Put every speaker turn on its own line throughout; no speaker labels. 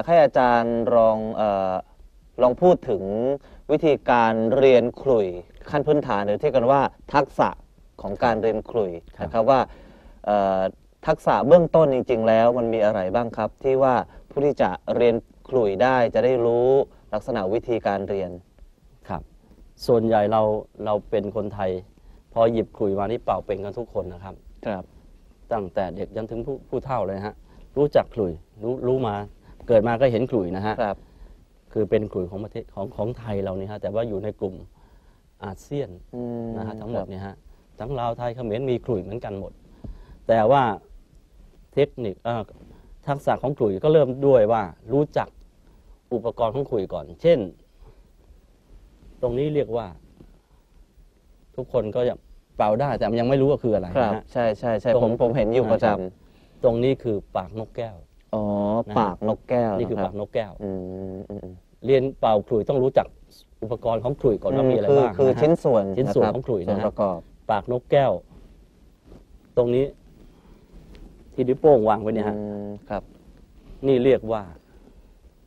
ากให้อาจารย์ลองเออลองพูดถึงวิธีการเรียนขลุ่ยขั้นพื้นฐานหรือที่กันว่าทักษะของการเรียนขลุ่ย
ครับ
นะครับว่าเอ่อทักษะเบื้องต้นจริง ๆ แล้วมันมีอะไรบ้างครับ ที่ว่าผู้ที่จะเรียนขลุ่ยได้จะได้รู้ลักษณะวิธีการเรียน
ครับส่วนใหญ่เราเราเป็นคนไทย พอหยิบขลุ่ยมานี่เป่าเป็นกันทุกคนนะครับ
ครับ
ตั้งแต่เด็กจนถึงผู้ผู้เฒ่าเลยฮะรู้จักขลุ่ย รู้รู้มา เกิดมาก็เห็นขลุ่ยนะฮะ
ครับ
คือเป็นขลุ่ยของประเทศของของไทยเรานี่ฮะแต่ว่าอยู่ในกลุ่มอาเซียน
อืม
นะฮะทั้งหมด
ครับ
เนี่ยฮะทั้งลาวไทยเขมรมีขลุ่ยเหมือนกันหมด แต่ว่าเทคนิคเอ่อทักษะของขลุ่ยก็เริ่มด้วยว่ารู้จักอุปกรณ์ของขลุ่ยก่อน เช่น ตรงนี้เรียกว่า ทุกคนก็จะเป่าได้แต่มันยังไม่รู้ว่าคืออะไร
ครับ
นะฮะ
ใช่ใช่ใช่
ตรง
ผมผมเห็นอยู่
อ่า
ประจ
ครับตรงนี้คือปากนกแก้วำ
อ๋อ
นะฮะ
ปากนกแก้ว
นี่คือ
นะ
ปากนกแก้ว
อืมอืมอืม
เรียนเป่าขลุ่ยต้องรู้จักอุปกรณ์ของขลุ่ยก่อนว่ามีอะไร
คือ
บ้าง
คือ
นะฮะ
ชิ้นส่วน
ชิ้นส่วนะ
รับ
ของขลุ่ยนะฮะ
ส่วนประกอบ
ปากนกแก้ว ตรงนี้ ที่นิ้วโป้งวางไว้เนี่ยฮะ
อืมครับ
นี่เรียกว่า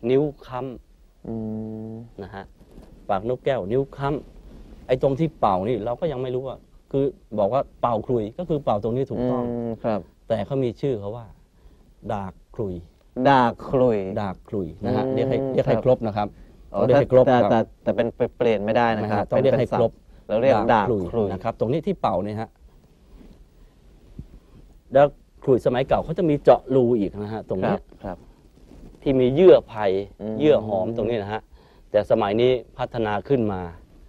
นิ้วค้
อืมำ
นะฮะปากนกแก้ว นิ้วค้ำไอ้ตรงที่เป่านี่เราก็ยังไม่รู้ว่า คือบอกว่าเป่าคลุยก็คือเป่าตรงนี้ถูกต้อง
มครับ
แต่เขามีชื่อเขาว่า ดากคลุย
ดากขลุ่ย
ดากคลุยนะฮะ
อืม
เรียกให้เรียกให้
ครับ
ครบนะครับ
อ๋อ
ต้องเรียกให้ครบ
แต่
ครับ
แต่แต่เป็นเปลี่ยนไม่ได้นะ
นะ
ครั
ฮะ
บ
ต้องเรียกให้ครบ
เราเรียกดากขลุ่ย
นะครับ ตรงนี้ที่เป่าเนี่ยฮะแล้วขลุ่ยสมัยเก่าเขาจะมีเจาะรูอีกนะฮะตรง
ครั
เนี้
บ
ย
ครับ
ที่มีเยื่อไผ่
อืม
เยื่อหอมตรงนี้นะฮะแต่สมัยนี้พัฒนาขึ้นมา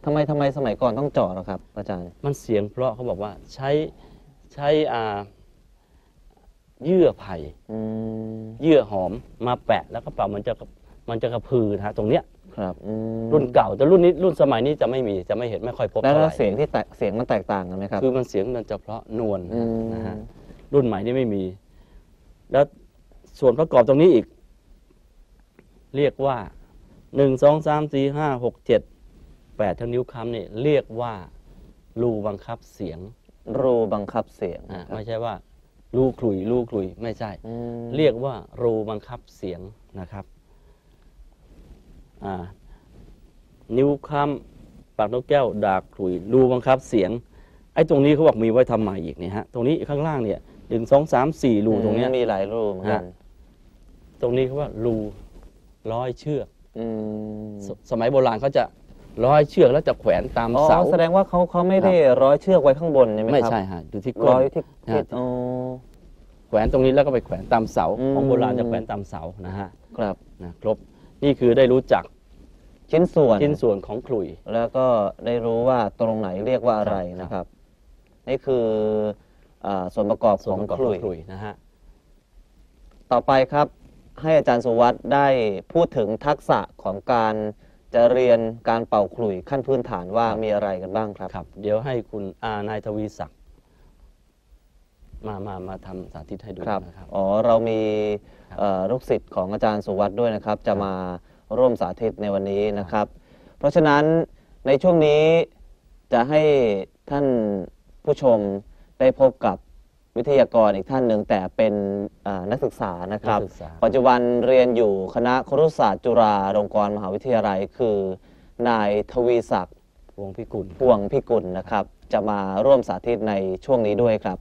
ทำไมทำไมสมัยก่อนต้องเจาะหรอครับ อาจารย์
มันเสียงเพราะเขาบอกว่าใช้ใช้อ่า เยื่อไผ่
อืม
เยื่อหอมมาแปะแล้วก็เป่ามันจะมันจะกระพือนะฮะตรงเนี้ย
ครับอืม
รุ่นเก่าแต่รุ่นนี้รุ่นสมัยนี้จะไม่มีจะไม่เห็นไม่ค่อยพบ
แล้ว
เท่าไห
แล้ว
ร่
เสียงที่แตกเสียงมันแตกต่างกันไหมครับ
คือมันเสียงมันจะเพราะนวล
อืม
นะฮะรุ่นใหม่นี่ไม่มี แล้วส่วนประกอบตรงนี้อีก เรียกว่าหนึ่งสองสามสี่ห้าหกเจ็ดแปดทั้งนิ้วคำนี่เรียกว่ารูบังคับเสียง
รูบังคับเสียง
อะ
นะครับ
ไม่ใช่ว่า รูขลุยรูขลุยไม่ใช่
อืม
เรียกว่ารูบังคับเสียงนะครับอ่านิ้วค้ำปากนกแก้ว ดากขลุยรูบังคับเสียง ไอ้ตรงนี้เขาบอกมีไว้ทำไมอีกเนี่ยฮะตรงนี้ข้างล่างเนี่ยหนึ่งสองสามสี่รูตรงเนี้ย
มีหลายรูเหมือนกัน
ฮะ ตรงนี้เขาว่ารูร้อยเชือก
อืม
สสมัยโบราณเขาจะ ร้อยเชือกแล้วจะแขวนตาม
อ๋อ
เสา
แสดงว่าเขาเขาไม่ได้ร้อยเชือกไว้ข้างบนใช่ไหมครับ
ไม่ใช่ฮะอยู่ที่ก้
ร้อย
น
ที่
ฮะ
ที่อ๋อ
แขวนตรงนี้แล้วก็ไปแขวนตามเสา
อืม
ของโบราณจะแขวนตามเสานะฮะ
ครับ
นะครบนี่คือได้รู้จัก
ชิ้นส่วน
ชิ้นส่วนของขลุย
แล้วก็ได้รู้ว่าตรงไหนเรียกว่าอะไร
ครับ
นะครับ นี่คืออ่าส่วนประกอบ
ส่
ข
วน
อง
ประกอบ
ข
ข
ลุ่
อยงขลุยนะฮะ
ต่อไปครับ ให้อาจารย์สุวัสด์ได้พูดถึงทักษะของการ จะเรียนการเป่าขลุ่ยขั้นพื้นฐานว่ามีอะไรกันบ้างครับ
ครับ เดี๋ยวให้คุณอานายทวีศักดิ์มามามาทำสาธิตให้ดู
ครับ
นะครับ
อ๋อ เรามี
ครับ
เอ่อลูกศิษย์ของอาจารย์สุวัสด์ด้วยนะครับ จะมาร่วมสาธิตในวันนี้นะครับ เพราะฉะนั้นในช่วงนี้จะให้ท่านผู้ชมได้พบกับ วิทยากรอีกท่านหนึ่งแต่เป็นอ่านักศึกษานะครับ
นักศึกษา
ปัจจุบันเรียนอยู่คณะครุศาสตร์จุฬาลงกรณ์มหาวิทยาลัย คือ นายทวีศักดิ์
วงพิกุล
พวงพิกุลนะครับ จะมาร่วมสาธิตในช่วงนี้ด้วยครับ